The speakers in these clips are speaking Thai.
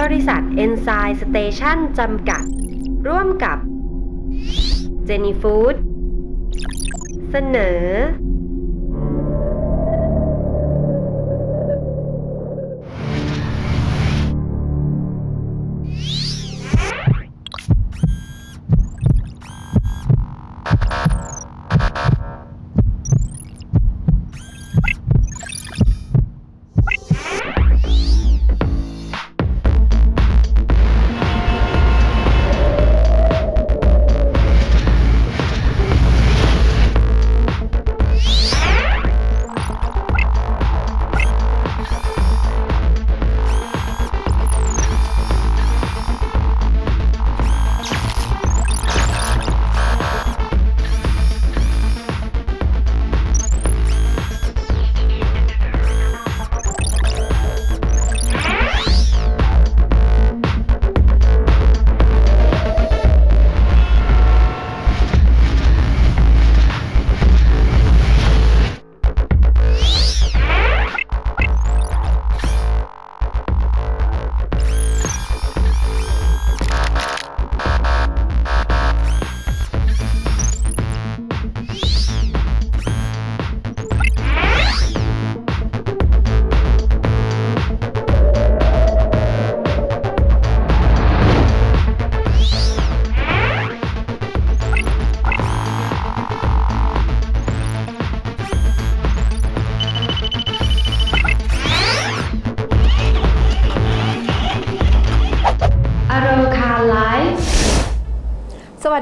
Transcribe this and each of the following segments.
บริษัทเอนไซม์สเตชันจำกัด ร่วมกับเจนี่ฟู้ดเสนอ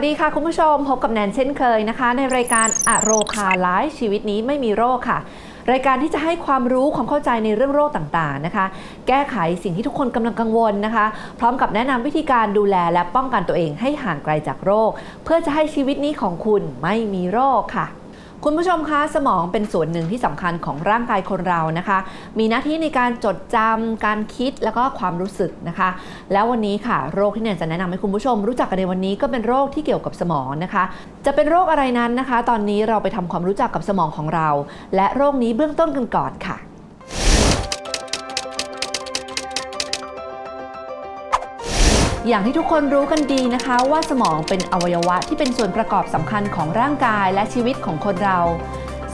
ดีค่ะคุณผู้ชม พบกับแนนเช่นเคยนะคะ ในรายการอโรคาไลฟ์ชีวิตนี้ไม่มีโรคค่ะ รายการที่จะให้ความรู้ความเข้าใจในเรื่องโรคต่างๆนะคะ แก้ไขสิ่งที่ทุกคนกำลังกังวลนะคะ พร้อมกับแนะนำวิธีการดูแลและป้องกันตัวเองให้ห่างไกลจากโรค เพื่อจะให้ชีวิตนี้ของคุณไม่มีโรคค่ะ คุณผู้ชมคะสมองเป็นส่วนหนึ่งที่สำคัญของร่างกายคนเรานะคะ มีหน้าที่ในการจดจำการคิดแล้วก็ความรู้สึกนะคะ แล้ววันนี้ค่ะ โรคที่เนนจะแนะนำให้คุณผู้ชม รู้จักกันในวันนี้ก็เป็นโรคที่เกี่ยวกับสมองนะคะ จะเป็นโรคอะไรนั้นนะคะ ตอนนี้เราไปทำความรู้จักกับสมองของเรา และโรคนี้เบื้องต้นกันก่อนค่ะ อย่างที่ทุกคนรู้กันดีนะคะ ว่าสมองเป็นอวัยวะที่เป็นส่วนประกอบสำคัญของร่างกายและชีวิตของคนเรา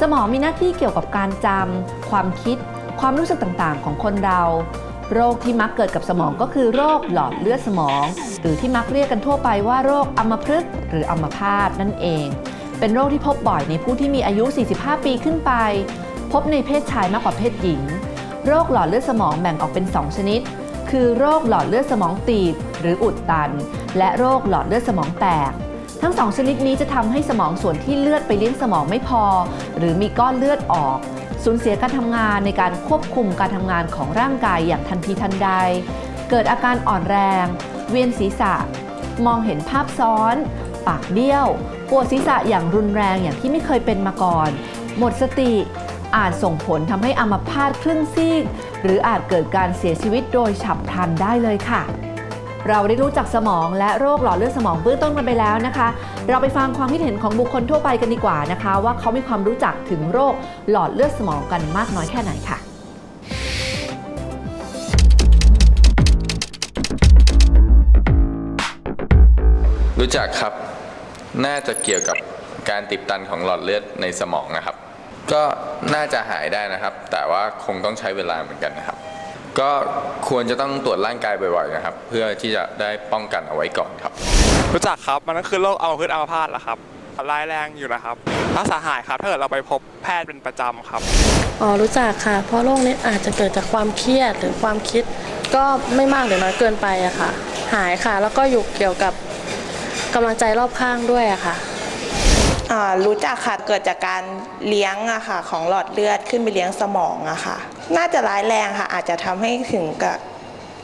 สมองมีหน้าที่เกี่ยวกับการจำความคิด ความรู้สึกต่างๆ ของคนเรา โรคที่มักเกิดกับสมองก็คือโรคหลอดเลือดสมอง หรือที่มักเรียกกันทั่วไปว่าโรคอัมพฤกษ์หรืออัมพาตนั่นเอง เป็นโรคที่พบบ่อยในผู้ที่มีอายุ 45 ปีขึ้นไป พบในเพศชายมากกว่าเพศหญิง โรคหลอดเลือดสมองแบ่งออกเป็น 2 ชนิด คือโรคหลอดเลือดสมองตีบหรืออุดตัน และโรคหลอดเลือดสมองแตก ทั้งสองชนิดนี้จะทำให้สมองส่วนที่เลือดไปเลี้ยงสมองไม่พอ หรือมีก้อนเลือดออก สูญเสียการทำงานในการควบคุมการทำงานของร่างกายอย่างทันทีทันใด เกิดอาการอ่อนแรง เวียนศีรษะ มองเห็นภาพซ้อน ปากเบี้ยว ปวดศีรษะอย่างรุนแรงอย่างที่ไม่เคยเป็นมาก่อน หมดสติ อาจส่งผลทำให้อัมพาตครึ่งซีก หรืออาจเกิดการเสียชีวิตโดยฉับพลันได้เลยค่ะ เราได้รู้จักสมองและโรคหลอดเลือดสมองเบื้องต้นกันไปแล้วนะคะ เราไปฟังความคิดเห็นของบุคคลทั่วไปกันดีกว่านะคะ ว่าเขามีความรู้จักถึงโรคหลอดเลือดสมองกันมากน้อยแค่ไหนค่ะรู้จักครับ น่าจะเกี่ยวกับการติดตันของหลอดเลือดในสมองนะครับ ก็น่าจะหายได้นะครับ แต่ว่าคงต้องใช้เวลาเหมือนกันนะครับ ก็ควรจะต้องตรวจร่างกายบ่อยๆนะครับ เพื่อที่จะได้ป้องกันเอาไว้ก่อนครับ รู้จักครับมันก็คือโรคอัมพฤกษ์อัมพาตแหละครับร้ายแรงอยู่นะครับรักษาหายครับถ้าเกิดเราไปพบแพทย์เป็นประจำครับ อ๋อรู้จักค่ะ เพราะโรคนี้อาจจะเกิดจากความเครียดหรือความคิด ก็ไม่มากหรือน้อยเกินไปอะค่ะ หายค่ะ แล้วก็อยู่เกี่ยวกับกำลังใจรอบข้างด้วยอะค่ะ อ่ารู้จักค่ะเกิดจากการเลี้ยงอะค่ะของหลอดเลือดขึ้นไปเลี้ยงสมองอะค่ะ น่าจะร้ายแรงค่ะ อาจจะทำให้ถึงกับ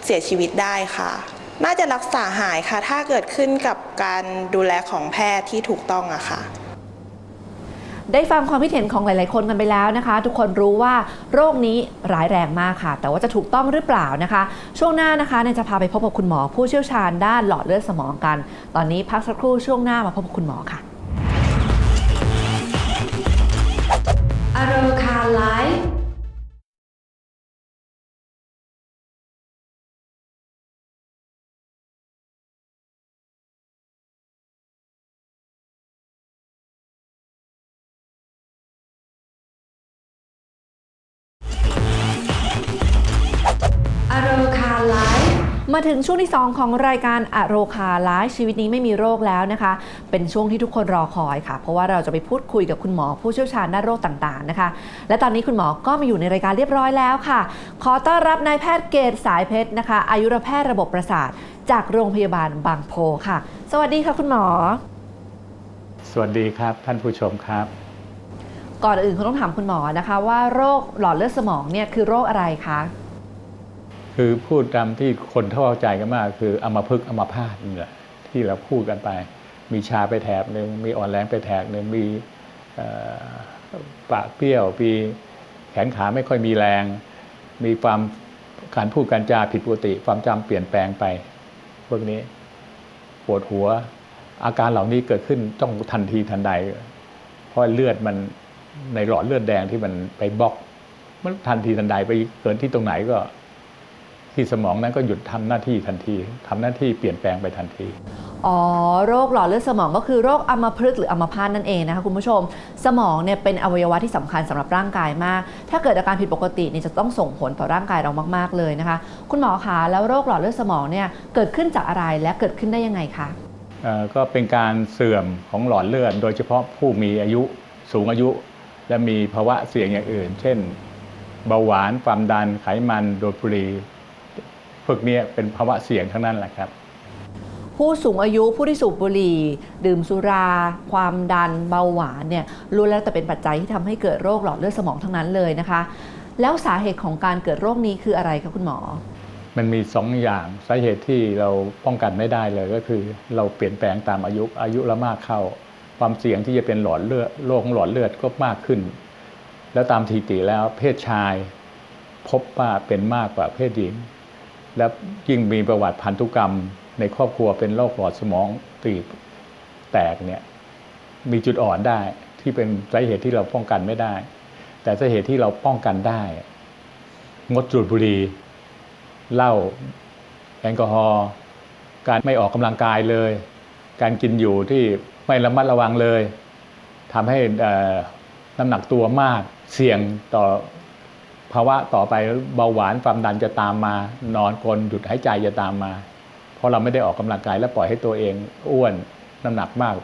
เสียชีวิตได้ค่ะ น่าจะรักษาหายค่ะ ถ้าเกิดขึ้นกับการดูแลของแพทย์ที่ถูกต้องอะค่ะ ได้ฟังความคิดเห็นของหลาย ๆ คนกันไปแล้วนะคะ ทุกคนรู้ว่าโรคนี้ร้ายแรงมากค่ะ แต่ว่าจะถูกต้องหรือเปล่านะคะ ช่วงหน้านะคะเนนจะพาไปพบกับคุณหมอผู้เชี่ยวชาญด้านหลอดเลือดสมองกัน ตอนนี้พักสักครู่ช่วงหน้ามาพบกับคุณหมอค่ะ อโรคาไลฟ์อโรคา มาถึงช่วงที่ 2 ของรายการอโรคาไลฟ์ชีวิตนี้ไม่มีโรคแล้วนะคะ เป็นช่วงที่ทุกคนรอคอยค่ะ เพราะว่าเราจะไปพูดคุยกับคุณหมอผู้เชี่ยวชาญด้านโรคต่างๆนะคะ และตอนนี้คุณหมอก็มาอยู่ในรายการเรียบร้อยแล้วค่ะ ขอต้อนรับนายแพทย์เกตสายเพชรนะคะ อายุรแพทย์ระบบประสาท จากโรงพยาบาลบางโพค่ะ สวัสดีค่ะคุณหมอ สวัสดีครับท่านผู้ชมครับ ก่อนอื่นคุณต้องถามคุณหมอนะคะ ว่าโรคหลอดเลือดสมองเนี่ยคือโรคอะไรคะ คือพูดตามที่คนเข้าใจกันมาก คืออัมพฤกอัมพาตนี่แหละที่เราพูดกันไป มีชาไปแถบหนึ่งมีอ่อนแรงไปแถบหนึ่งมีปากเปรี้ยวมีแขนขาไม่ค่อยมีแรง มีความการพูดการจาผิดปกติ ความจำเปลี่ยนแปลงไป พวกนี้ปวดหัว อาการเหล่านี้เกิดขึ้นต้องทันทีทันใด เพราะเลือดมันในหลอดเลือดแดงที่มันไปบล็อก มันทันทีทันใดไปเกินที่ตรงไหนก็ ที่สมองนั้นก็หยุดทำหน้าที่ทันทีทำหน้าที่เปลี่ยนแปลงไปทันที อ๋อ โรคหลอดเลือดสมองก็คือโรคอัมพฤกษ์หรืออัมพาตนั่นเองนะคะคุณผู้ชม สมองเนี่ยเป็นอวัยวะที่สำคัญสำหรับร่างกายมาก ถ้าเกิดอาการผิดปกติเนี่ยจะต้องส่งผลต่อร่างกายเรามาก ๆเลยนะคะ คุณหมอคะแล้วโรคหลอดเลือดสมองเนี่ยเกิดขึ้นจากอะไรและเกิดขึ้นได้ยังไงคะเอ่อก็เป็นการเสื่อมของหลอดเลือด โดยเฉพาะผู้มีอายุสูงอายุ และมีภาวะเสี่ยงอย่างอื่น เช่น เบาหวานความดันไขมันโดดบุหรี่ พวกเนี้ยเป็นภาวะเสี่ยงทั้งนั้นแหละครับ ผู้สูงอายุผู้ที่สูบบุหรี่ ดื่มสุรา ความดันเบาหวานเนี่ยล้วนแล้วแต่เป็นปัจจัยที่ทำให้เกิดโรคหลอดเลือดสมองทั้งนั้นเลยนะคะ แล้วสาเหตุของการเกิดโรคนี้คืออะไรคะคุณหมอ มันมีสองอย่างสาเหตุที่เราป้องกันไม่ได้เลยก็คือ เราเปลี่ยนแปลงตามอายุอายุเรามากเข้า ความเสี่ยงที่จะเป็นหลอดเลือดโรคของหลอดเลือดก็มากขึ้น แล้วตามสถิติแล้วเพศชาย พบว่าเป็นมากกว่าเพศหญิง และยิ่งมีประวัติพันธุกรรม ในครอบครัวเป็นโรคหลอดสมองตีบแตกเนี่ยมีจุดอ่อนได้ที่เป็นสาเหตุที่เราป้องกันไม่ได้ แต่สาเหตุที่เราป้องกันได้ งดสูบบุหรี่เหล้าแอลกอฮอล์การไม่ออกกำลังกายเลย การกินอยู่ที่ไม่ระมัดระวังเลยทำให้น้ำหนักตัวมากเสี่ยงต่อ ภาวะต่อไปเบาหวานความดันจะตามมา นอนกลนหยุดหายใจจะตามมา เพราะเราไม่ได้ออกกำลังกายและปล่อยให้ตัวเองอ้วนน้ำหนักมาก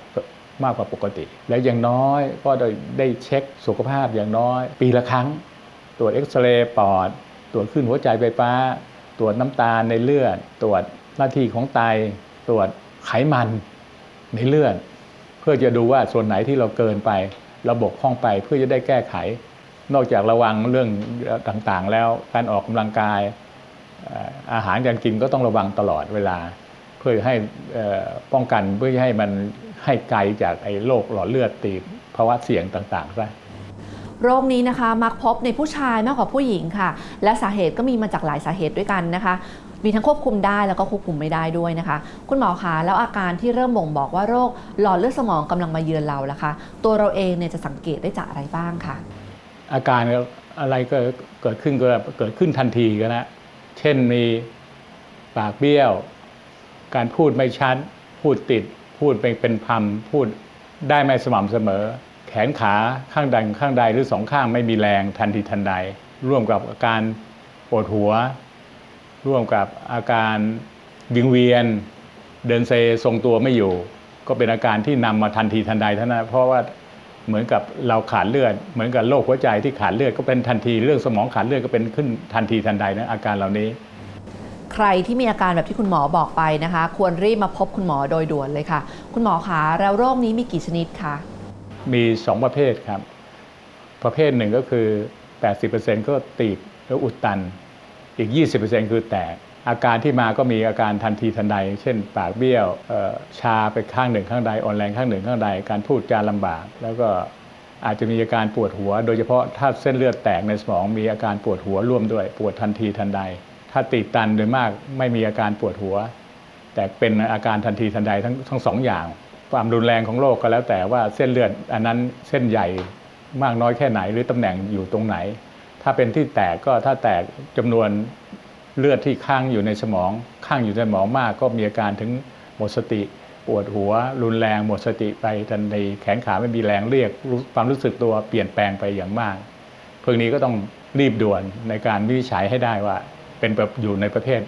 มากกว่าปกติ แล้วอย่างน้อยก็ได้ได้เช็คสุขภาพอย่างน้อย ปีละครั้ง ตรวจเอ็กซเรย์ปอด ตรวจขึ้นหัวใจไฟฟ้า ตรวจน้ำตาลในเลือด ตรวจหน้าที่ของไตตรวจไขมันในเลือด เพื่อจะดูว่าส่วนไหนที่เราเกินไป เราบกพร่องไปเพื่อจะได้แก้ไข นอกจากระวังเรื่องต่างๆ แล้วการออกกำลังกายอาหารการกินก็ต้องระวังตลอดเวลา เพื่อให้ป้องกันเพื่อให้มันให้ไกลจากไอ้โรคหลอดเลือดตีบภาวะเสี่ยงต่างๆซะโรคนี้นะคะมักพบในผู้ชายมากกว่าผู้หญิงค่ะ และสาเหตุก็มีมาจากหลายสาเหตุด้วยกันนะคะ มีทั้งควบคุมได้แล้วก็ควบคุมไม่ได้ด้วยนะคะ คุณหมอคะแล้วอาการที่เริ่มบ่งบอกว่าโรคหลอดเลือดสมองกำลังมาเยือนเราล่ะคะ ตัวเราเองเนี่ยจะสังเกตได้จากอะไรบ้างคะ อาการอะไรก็เกิดขึ้นก็เกิดขึ้นทันทีก็นะเช่นมีปากเบี้ยว การพูดไม่ชัด พูดติด พูดเป็นเป็นพำพูดได้ไม่สม่ำเสมอ แขนขาข้างใดข้างใดหรือสองข้างไม่มีแรงทันทีทันใด ร่วมกับอาการปวดหัว ร่วมกับอาการวิงเวียน เดินเซทรงตัวไม่อยู่ ก็เป็นอาการที่นำมาทันทีทันใดเท่านั้นเพราะว่า เหมือนกับเราขาดเลือด เหมือนกับโรคหัวใจที่ขาดเลือดก็เป็นทันทีเรื่องสมองขาดเลือดก็เป็นขึ้นทันทีทันใดนะอาการเหล่านี้ ใครที่มีอาการแบบที่คุณหมอบอกไปนะคะ ควรรีบมาพบคุณหมอโดยด่วนเลยค่ะ คุณหมอคะแล้วโรคนี้มีกี่ชนิดคะมีสองประเภทครับ ประเภทหนึ่งก็คือ 80%ก็ตีบแล้วอุดตัน อีก 20%คือแตก อาการที่มาก็มีอาการทันทีทันใด เช่น ปากเบี้ยวชาไปข้างหนึ่งข้างใดอ่อนแรงข้างหนึ่งข้างใด การพูดจาลำบาก แล้วก็อาจจะมีอาการปวดหัว โดยเฉพาะถ้าเส้นเลือดแตกในสมองมีอาการปวดหัวร่วมด้วย ปวดทันทีทันใด ถ้าตีบตันโดยมากไม่มีอาการปวดหัว แต่เป็นอาการทันทีทันใดทั้งทั้งสองอย่าง ความรุนแรงของโรคก็แล้วแต่ว่าเส้นเลือดอันนั้นเส้นใหญ่มากน้อยแค่ไหนหรือตำแหน่งอยู่ตรงไหน ถ้าเป็นที่แตกก็ถ้าแตกจำนวน เลือดที่ข้างอยู่ในสมองข้างอยู่ในสมองมาก ก็มีอาการถึงหมดสติปวดหัว รุนแรงหมดสติไปทันทีแขนขาไม่มีแรงเรียกรู้ความรู้สึกตัวเปลี่ยนแปลงไปอย่างมากพวกนี้ก็ต้องรีบด่วนในการวินิจฉัยให้ได้ว่า เป็นแบบอยู่ในประเภท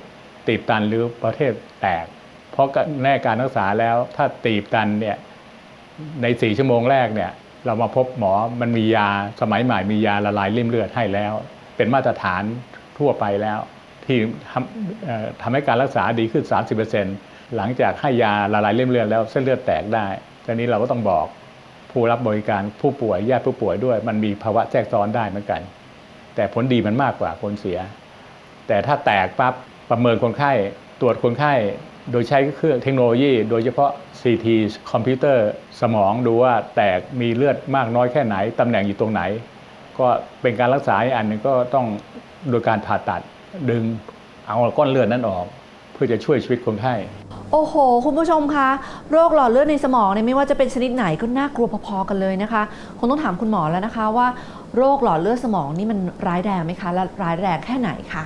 ตีบตันหรือประเทศแตก เพราะแน่การรักษาแล้วถ้าตีบตันเนี่ยในสี่ชั่วโมงแรกเนี่ยเรามาพบหมอมันมียาสมัยใหม่มียาละลายริ่มเลือดให้แล้ว เป็นมาตรฐานทั่วไปแล้ว ที่ทำทำให้การรักษาดีขึ้น 30%หลังจากให้ยาละลายริ่มเลือดแล้วเส้นเลือดแตกได้ตอนนี้เราก็ต้องบอกผู้รับบริการผู้ป่วยญาติผู้ป่วยด้วย มันมีภาวะแทรกซ้อนได้เหมือนกัน แต่ผลดีมันมากกว่าผลเสีย แต่ถ้าแตกปั๊บประเมินคนไข้ตรวจคนไข้โดยใช้เครื่องเทคโนโลยี โดยเฉพาะ CT คอมพิวเตอร์สมองดูว่าแตกมีเลือดมากน้อยแค่ไหน ตำแหน่งอยู่ตรงไหน ก็เป็นการรักษาอันหนึงก็ต้องโดยการผ่าตัด ดึงเอาก้อนเลือดนั้นออก เพื่อจะช่วยชีวิตคนไข้ โอ้โห คุณผู้ชมคะโรคหลอดเลือดในสมองเนี่ยไม่ว่าจะเป็นชนิดไหนก็น่ากลัวพอๆกันเลยนะคะคงต้องถามคุณหมอแล้วนะคะว่าโรคหลอดเลือดสมองนี่มันร้ายแรงไหมคะ และร้ายแรงแค่ไหนคะ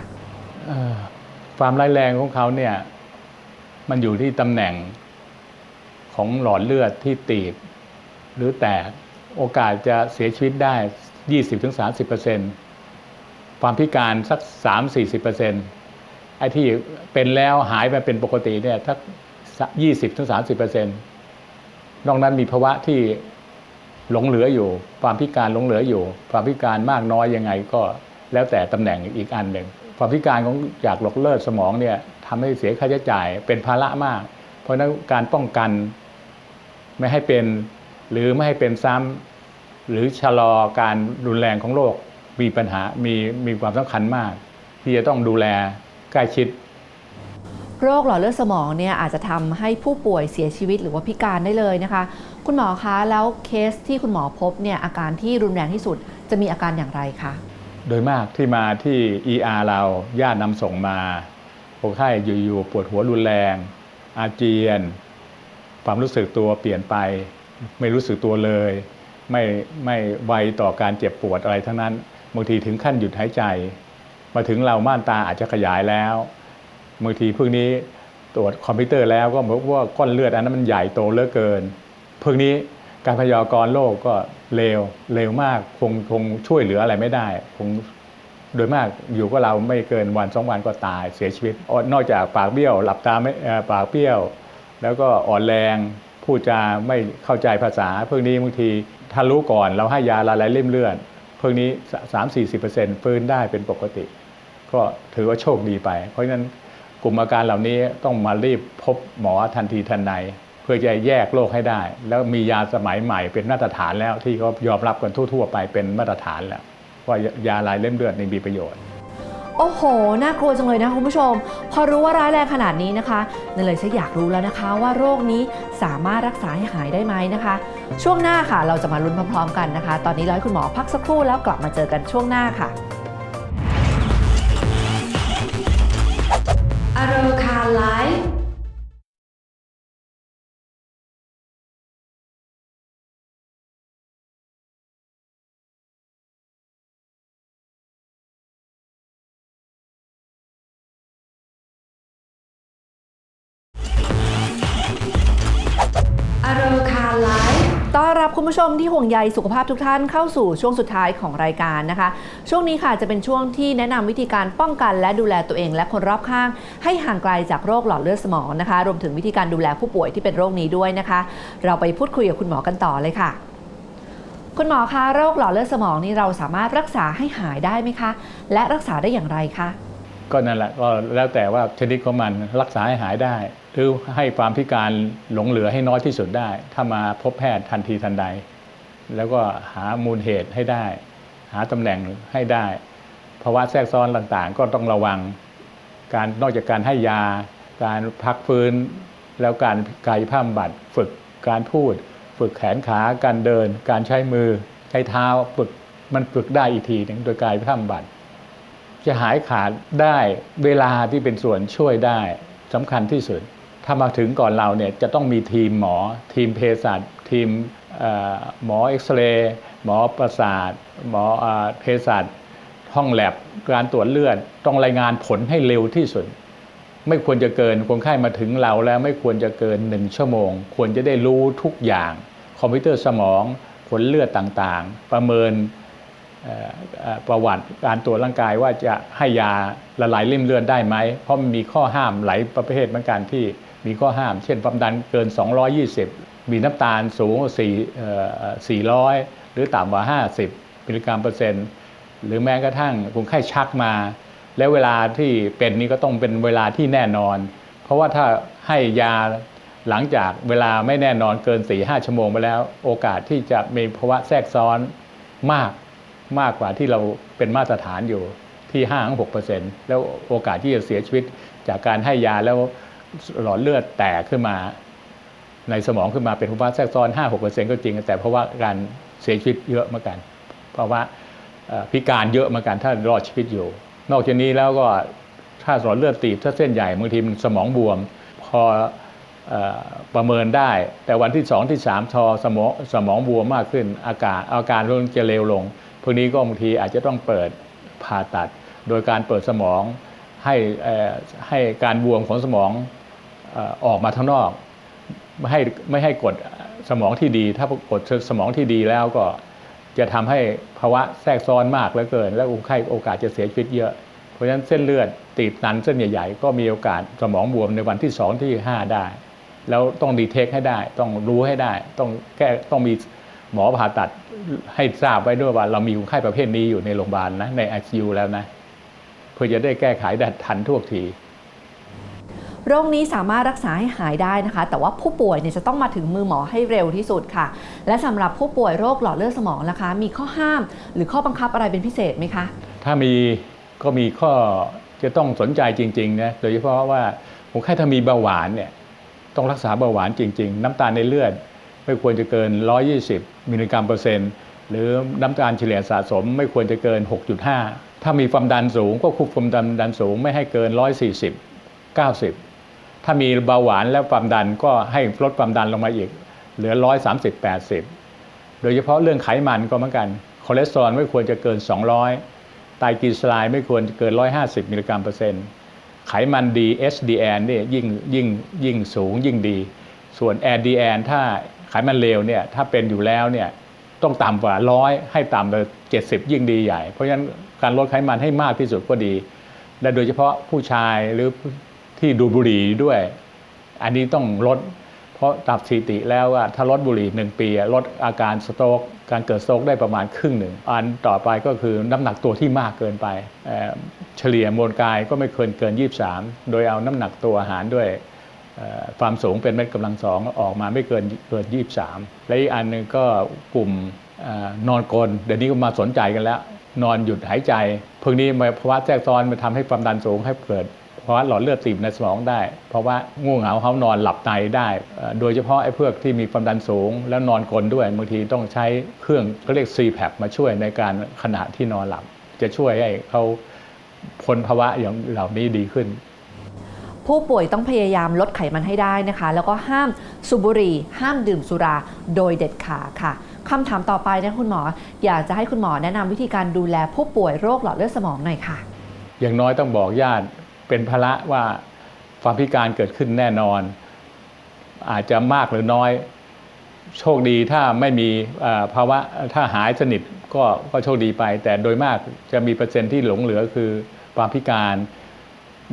เอ่อความร้ายแรงของเขาเนี่ยมันอยู่ที่ตำแหน่งของหลอดเลือดที่ตีบ หรือแตกโอกาสจะเสียชีวิตได้ 20-30% ความพิการสัก 3-40%ไอ้ที่เป็นแล้วหายไปเป็นปกติเนี่ยสัก20-30%นอกนั้นมีภาวะที่หลงเหลืออยู่ ความพิการหลงเหลืออยู่ ความพิการมากน้อยยังไงก็แล้วแต่ตำแหน่งอีกอันหนึ่งความพิการของจากหลอดเลือดสมองเนี่ยทำให้เสียค่าใช้จ่ายเป็นภาระมาก เพราะฉะนั้นการป้องกันไม่ให้เป็นหรือไม่ให้เป็นซ้ำหรือชะลอการรุนแรงของโรค มีปัญหามีมีความสำคัญมาก ที่จะต้องดูแลใกล้ชิด โรคหลอดเลือดสมองเนี่ยอาจจะทำให้ผู้ป่วยเสียชีวิตหรือว่าพิการได้เลยนะคะ คุณหมอคะแล้วเคสที่คุณหมอพบเนี่ยอาการที่รุนแรงที่สุดจะมีอาการอย่างไรคะโดยมากที่มาที่ ER เราญาตินำส่งมาคนไข้อยู่ๆปวดหัวรุนแรง อาเจียน ความรู้สึกตัวเปลี่ยนไป ไม่รู้สึกตัวเลย ไม่ไม่ไวต่อการเจ็บปวดอะไรทั้งนั้น บางทีถึงขั้นหยุดหายใจ มาถึงเราม่านตาอาจจะขยายแล้วบางทีพวกนี้ตรวจคอมพิวเตอร์แล้วก็พบว่าก้อนเลือดอันนั้นมันใหญ่โตเหลือเกินพวกนี้การพยากรณ์โรคก็เร็วเร็วมากคงคงช่วยเหลืออะไรไม่ได้คงโดยมากอยู่ก็เราไม่เกินวันสองวันก็ตายเสียชีวิต นอกจากปากเบี้ยว หลับตาไม่ปากเบี้ยว แล้วก็อ่อนแรงพูดจาไม่เข้าใจภาษาพวกนี้บางทีถ้ารู้ก่อนเราให้ยาละลายริ่มเลือด พวกนี้สามสี่สิเปอร์เซ็นต์ฟื้นได้เป็นปกติ ก็ถือว่าโชคดีไป เพราะฉะนั้นกลุ่มอาการเหล่านี้ต้องมารีบพบหมอทันทีทันใดเพื่อจะแยกโรคให้ได้ แล้วมียาสมัยใหม่เป็นมาตรฐานแล้วที่เขายอมรับกันทั่ว ๆ ไปเป็นมาตรฐานแล้วว่ายาลายเล่มเลือดนี่มีประโยชน์ โอ้โห น่ากลัวจังเลยนะคุณผู้ชม พอรู้ว่าร้ายแรงขนาดนี้นะคะเนเลยฉันอยากรู้แล้วนะคะ ว่าโรคนี้สามารถรักษาให้หายได้ไหมนะคะ ช่วงหน้าค่ะ เราจะมาลุ้นพร้อมๆกันนะคะ ตอนนี้ร้อยคุณหมอพักสักครู่แล้วกลับมาเจอกันช่วงหน้าค่ะอโรคาไลฟ์ คุณผู้ชมที่ห่วงใยสุขภาพทุกท่านเข้าสู่ช่วงสุดท้ายของรายการนะคะ ช่วงนี้ค่ะจะเป็นช่วงที่แนะนำวิธีการป้องกันและดูแลตัวเอง และคนรอบข้าง ให้ห่างไกลจากโรคหลอดเลือดสมองนะคะ รวมถึงวิธีการดูแลผู้ป่วยที่เป็นโรคนี้ด้วยนะคะ เราไปพูดคุยกับคุณหมอกันต่อเลยค่ะ คุณหมอคะโรคหลอดเลือดสมองนี่เราสามารถรักษาให้หายได้ไหมคะ และรักษาได้อย่างไรคะ ก็นั่นแหละก็แล้วแต่ว่าชนิดของมันรักษาให้หายได้ หรือให้ความพิการหลงเหลือให้น้อยที่สุดได้ ถ้ามาพบแพทย์ทันทีทันใด แล้วก็หามูลเหตุให้ได้ หาตำแหน่งให้ได้ภาวะแทรกซ้อนต่างๆ ก็ต้องระวังการนอกจากการให้ยา การพักฟื้น แล้วการกายภาพบำบัดฝึกการพูด ฝึกแขนขาการเดิน การใช้มือใช้เท้าฝึกมันฝึกได้อีกทีหนึงโดยกายภาพบำบัด จะหายขาดได้เวลาที่เป็นส่วนช่วยได้สำคัญที่สุด ถ้ามาถึงก่อนเราเนี่ยจะต้องมีทีมหมอ ทีมเภสัชทีมหมอเอ็กซเรย์หมอประสาท หมอเภสัชห้องแลบการตรวจเลือดต้องรายงานผลให้เร็วที่สุด ไม่ควรจะเกินคนไข้มาถึงเราแล้วไม่ควรจะเกินหนึ่งชั่วโมง ควรจะได้รู้ทุกอย่าง คอมพิวเตอร์สมอง ผลเลือดต่างๆ ประเมิน ประวัติการตรวจร่างกายว่าจะให้ยาละลายริ่มเลือดได้ไหม เพราะมันมีข้อห้ามหลายประเภทเหมือนกันที่มีข้อห้าม เช่นความดันเกิน 220 มีน้ำตาลสูงกว่า4เอ่อ400 หรือต่ำกว่า 50 มิลลิกรัมเปอร์เซ็นต์ หรือแม้กระทั่งคนไข้ชักมา แล้วเวลาที่เป็นนี่ก็ต้องเป็นเวลาที่แน่นอน เพราะว่าถ้าให้ยาหลังจากเวลาไม่แน่นอนเกิน 4-5 ชั่วโมงไปแล้ว โอกาสที่จะมีภาวะแทรกซ้อนมาก มากกว่าที่เราเป็นมาตรฐานอยู่ที่5-6%แล้วโอกาสที่จะเสียชีวิตจากการให้ยาแล้วหลอดเลือดแตกขึ้นมาในสมองขึ้นมาเป็นภาวะแทรกซ้อน 5-6%ก็จริง แต่เพราะว่าการเสียชีวิตเยอะเหมือนกัน เพราะว่าพิการเยอะเหมือนกันถ้ารอดชีวิตอยู่ นอกจากนี้แล้วก็ถ้าหลอดเลือดตีบถ้าเส้นใหญ่บางทีมันสมองบวม พอประเมินได้ แต่วันที่ 2 ที่ 3 ทอสมองสมองบวมมากขึ้น อาการอาการเริ่มจะเลวลง พวกนี้ก็บางทีอาจจะต้องเปิดผ่าตัด โดยการเปิดสมองให้ให้การบวมของสมองออกมาข้างนอก ไม่ให้ไม่ให้กดสมองที่ดี ถ้ากดสมองที่ดีแล้วก็จะทำให้ภาวะแทรกซ้อนมากเหลือเกิน และคนไข้โอกาสจะเสียชีวิตเยอะ เพราะฉะนั้นเส้นเลือดตีบตันเส้นใหญ่ ๆ ก็มีโอกาสสมองบวมในวันที่ 2 ที่ 5 ได้ แล้วต้องดีเทคให้ได้ ต้องรู้ให้ได้ ต้องแก้ต้องมี หมอผ่าตัดให้ทราบไว้ด้วยว่า เรามีคนไข้ประเภทนี้อยู่ในโรงพยาบาลนะใน ICU แล้วนะ เพื่อจะได้แก้ไขได้ทันท่วงทีโรคนี้สามารถรักษาให้หายได้นะคะ แต่ว่าผู้ป่วยเนี่ยจะต้องมาถึงมือหมอให้เร็วที่สุดค่ะ และสำหรับผู้ป่วยโรคหลอดเลือดสมองนะคะ มีข้อห้ามหรือข้อบังคับอะไรเป็นพิเศษไหมคะ ถ้ามีก็มีข้อจะต้องสนใจจริงๆนะโดยเฉพาะว่าคนไข้ถ้ามีเบาหวานเนี่ยต้องรักษาเบาหวานจริง ๆ น้ำตาลในเลือด ไม่ควรจะเกิน 120 มิลลิกรัมเปอร์เซ็นต์หรือน้ำตาลเฉลี่ยสะสมไม่ควรจะเกิน 6.5 ถ้ามีความดันสูงก็ควบคุมความดันสูงไม่ให้เกิน 140 90 ถ้ามีเบาหวานและความดันก็ให้ลดความดันลงมาอีก เหลือ 130 80 โดยเฉพาะเรื่องไขมันก็เหมือนกันคอเลสเตอรอลไม่ควรจะเกิน 200 ไตรกลีเซอไรด์ไม่ควรจะเกิน 150 มิลลิกรัมเปอร์เซ็นต์ไขมันดี HDL นี่ยยิ่งยิ่งยิ่งสูงยิ่งดี ส่วน LDL ถ้า ไขมันเลวเนี่ยถ้าเป็นอยู่แล้วเนี่ยต้องต่ำกว่า100ให้ต่ำกว่า70ยิ่งดีใหญ่ เพราะฉะนั้นการลดไขมันให้มากที่สุดก็ดี และโดยเฉพาะผู้ชายหรือที่ดูบุหรี่ด้วย อันนี้ต้องลด เพราะตับสถิติแล้วว่าถ้าลดบุหรี่หนึ่งปีลดอาการสโตรกการเกิดสโตรกได้ประมาณครึ่งหนึ่ง อันต่อไปก็คือน้ำหนักตัวที่มากเกินไปเฉลี่ยมวลกายก็ไม่เกินเกิน 23 โดยเอาน้ำหนักตัวอาหารด้วย ความสูงเป็นเม็ดกำลังสองออกมาไม่เกินเกิน 23 และอีกอันหนึ่งก็กลุ่มอนอนกลนเดี๋ยวนี้ก็มาสนใจกันแล้ว นอนหยุดหายใจพวกนี้มาภาวะแทรกซ้อนมันทำให้ความดันสูงให้เกิดภาวะหลอดเลือดตีบในสมองได้ เพราะว่าง่วงเหงาเขานอนหลับในได้ โดยเฉพาะไอ้พวกที่มีความดันสูง แล้วนอนกลนด้วยบางทีต้องใช้เครื่องเขาเรียก CPAP มาช่วยในการขณะที่นอนหลับ จะช่วยให้เขาพ้นภาวะอย่างเหล่านี้ดีขึ้น ผู้ป่วยต้องพยายามลดไขมันให้ได้นะคะ แล้วก็ห้ามสูบบุหรี่ ห้ามดื่มสุราโดยเด็ดขาดค่ะคำถามต่อไปนะคุณหมอ อยากจะให้คุณหมอแนะนำวิธีการดูแลผู้ป่วยโรคหลอดเลือดสมองหน่อยค่ะ อย่างน้อยต้องบอกญาติเป็นภาระว่าความพิการเกิดขึ้นแน่นอน อาจจะมากหรือน้อย โชคดีถ้าไม่มีภาวะถ้าหายสนิทก็ก็โชคดีไป แต่โดยมากจะมีเปอร์เซ็นต์ที่หลงเหลือคือความพิการ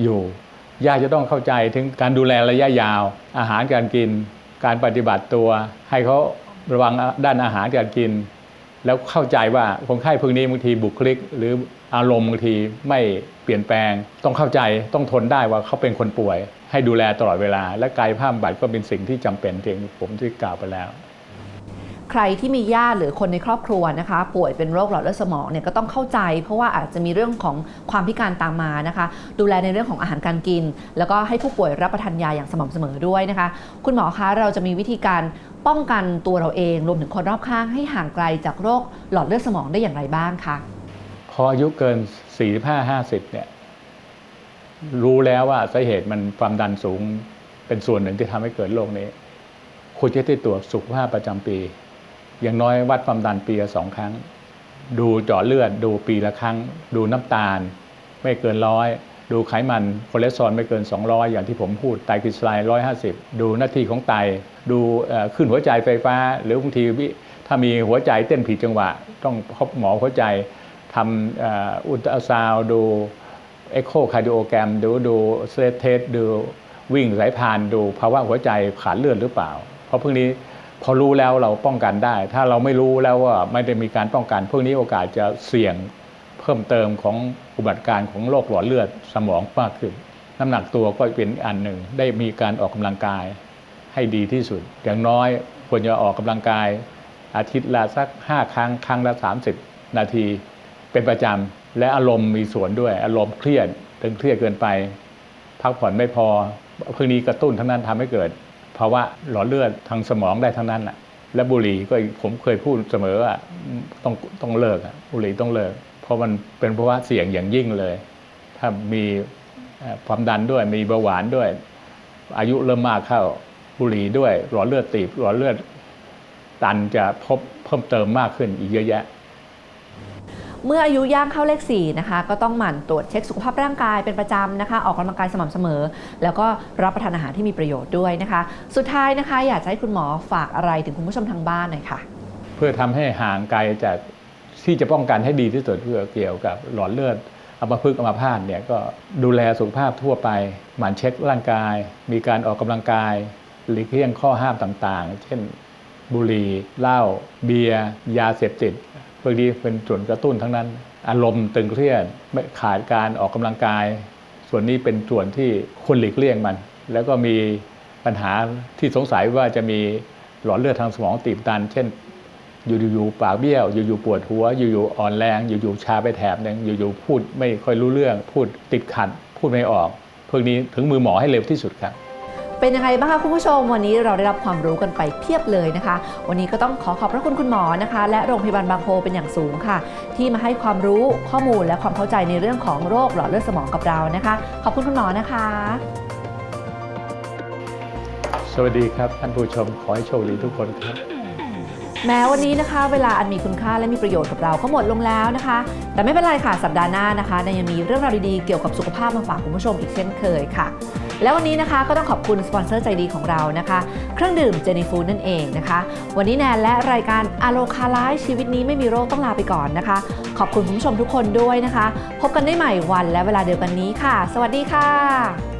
อยู่ ญาติจะต้องเข้าใจถึงการดูแลระยะยาว อาหารการกิน การปฏิบัติตัว ให้เขาระวังด้านอาหารการกิน แล้วเข้าใจว่าคนไข้พวกนี้บางทีบุคลิก หรืออารมณ์บางทีไม่เปลี่ยนแปลง ต้องเข้าใจต้องทนได้ว่าเขาเป็นคนป่วย ให้ดูแลตลอดเวลา และกายภาพบำบัดก็เป็นสิ่งที่จำเป็นเพียงผมที่กล่าวไปแล้ว ใครที่มีญาติหรือคนในครอบครัวนะคะ ป่วยเป็นโรคหลอดเลือดสมองเนี่ยก็ต้องเข้าใจ เพราะว่าอาจจะมีเรื่องของความพิการตามมานะคะ ดูแลในเรื่องของอาหารการกิน แล้วก็ให้ผู้ป่วยรับประทานยาอย่างสม่ำเสมอด้วยนะคะ คุณหมอคะเราจะมีวิธีการป้องกันตัวเราเอง รวมถึงคนรอบข้างให้ห่างไกลจากโรคหลอดเลือดสมองได้อย่างไรบ้างคะพออายุเกิน 45-50 เนี่ยรู้แล้วว่าสาเหตุมันความดันสูงเป็นส่วนหนึ่งที่ทำให้เกิดโรคนี้ควรจะได้ตรวจสุขภาพประจำปี อย่างน้อยวัดความดันปีละสองครั้ง ดูเจาะเลือดดูปีละครั้ง ดูน้ำตาล ไม่เกินร้อยดูไขมันคอเลสเตอรอลไม่เกิน 200 อย่างที่ผมพูดไตกลีเซอไรด์150 ดูหน้าที่ของไต ดูขึ้นหัวใจไฟฟ้า หรือบางทีถ้ามีหัวใจเต้นผิดจังหวะ ต้องพบหมอหัวใจทำอุลตราซาวด์ดูเอ็กโคคาร์ดิโอแกรมดูดูเซตเทสดูวิ่งสายพานดูภาวะหัวใจขาดเลือดหรือเปล่า เพราะพวกนี้ พอรู้แล้วเราป้องกันได้ ถ้าเราไม่รู้แล้วว่าไม่ได้มีการป้องกันพวกนี้โอกาสจะเสี่ยงเพิ่มเติมของอุบัติการณ์ของโรคหลอดเลือดสมองมากขึ้นน้ำหนักตัวก็เป็นอันหนึ่งได้มีการออกกำลังกายให้ดีที่สุด อย่างน้อยควรจะออกกำลังกาย อาทิตย์ละสัก 5 ครั้ง ครั้งละ 30 นาที เป็นประจำและอารมณ์มีส่วนด้วย อารมณ์เครียดตึงเครียดเกินไป พักผ่อนไม่พอพวกนี้กระตุ้นทั้งนั้นทำให้เกิด ภาวะหลอดเลือดทางสมองได้ทั้งนั้นน่ะและบุหรี่ก็ผมเคยพูดเสมอว่าต้องต้องเลิกอะบุหรี่ต้องเลิก เพราะมันเป็นภาวะเสี่ยงอย่างยิ่งเลย ถ้ามีความดันด้วยมีเบาหวานด้วย อายุเริ่มมากเข้าบุหรี่ด้วยหลอดเลือดตีบหลอดเลือดตันจะพบเพิ่มเติมมากขึ้นอีกเยอะแยะ เมื่ออายุย่างเข้าเลข4นะคะก็ต้องหมั่นตรวจเช็คสุขภาพร่างกายเป็นประจำนะคะ ออกกำลังกายสม่ำเสมอ แล้วก็รับประทานอาหารที่มีประโยชน์ด้วยนะคะ สุดท้ายนะคะ อยากจะให้คุณหมอฝากอะไรถึงคุณผู้ชมทางบ้านหน่อยค่ะ เพื่อทำให้ห่างไกลจากที่จะป้องกันให้ดีที่สุดเพื่อเกี่ยวกับหลอดเลือดอัมพฤกษ์อัมพาตเนี่ยก็ดูแลสุขภาพทั่วไป หมั่นเช็คร่างกาย มีการออกกำลังกายหลีกเลี่ยงข้อห้ามต่างๆ เช่น บุหรี่เหล้าเบียร์ยาเสพติด พวกนี้เป็นส่วนกระตุ้นทั้งนั้น อารมณ์ตึงเครียดไม่ขาดการออกกำลังกาย ส่วนนี้เป็นส่วนที่ควรหลีกเลี่ยงมัน แล้วก็มีปัญหาที่สงสัยว่าจะมีหลอดเลือดทางสมองตีบตัน เช่น อยู่ๆปากเบี้ยว อยู่ๆปวดหัว อยู่ๆอ่อนแรง อยู่ๆชาไปแถบหนึ่งอยู่ๆพูดไม่ค่อยรู้เรื่อง พูดติดขัด พูดไม่ออกพวกนี้ถึงมือหมอให้เร็วที่สุดครับ เป็นยังไงบ้างคะคุณผู้ชม วันนี้เราได้รับความรู้กันไปเพียบเลยนะคะ วันนี้ก็ต้องขอขอบพระคุณคุณหมอนะคะ และโรงพยาบาลบางโพเป็นอย่างสูงค่ะ ที่มาให้ความรู้ข้อมูลและความเข้าใจในเรื่องของโรคหลอดเลือดสมองกับเรานะคะ ขอบคุณคุณหมอนะคะ สวัสดีครับท่านผู้ชมขอให้โชคดีทุกคนครับ แม้วันนี้นะคะ เวลาอันมีคุณค่าและมีประโยชน์กับเราก็หมดลงแล้วนะคะ แต่ไม่เป็นไรค่ะสัปดาห์หน้านะคะในยังมีเรื่องราวดีๆเกี่ยวกับสุขภาพมาฝากคุณผู้ชมอีกเช่นเคยค่ะ แล้ววันนี้นะคะก็ต้องขอบคุณสปอนเซอร์ใจดีของเรานะคะ เครื่องดื่มเจนีฟูนั่นเองนะคะ วันนี้แนนและรายการอโลคาไลชีวิตนี้ไม่มีโรคต้องลาไปก่อนนะคะ ขอบคุณคุณผู้ชมทุกคนด้วยนะคะ พบกันได้ใหม่วันและเวลาเดียวกันนี้ค่ะ สวัสดีค่ะ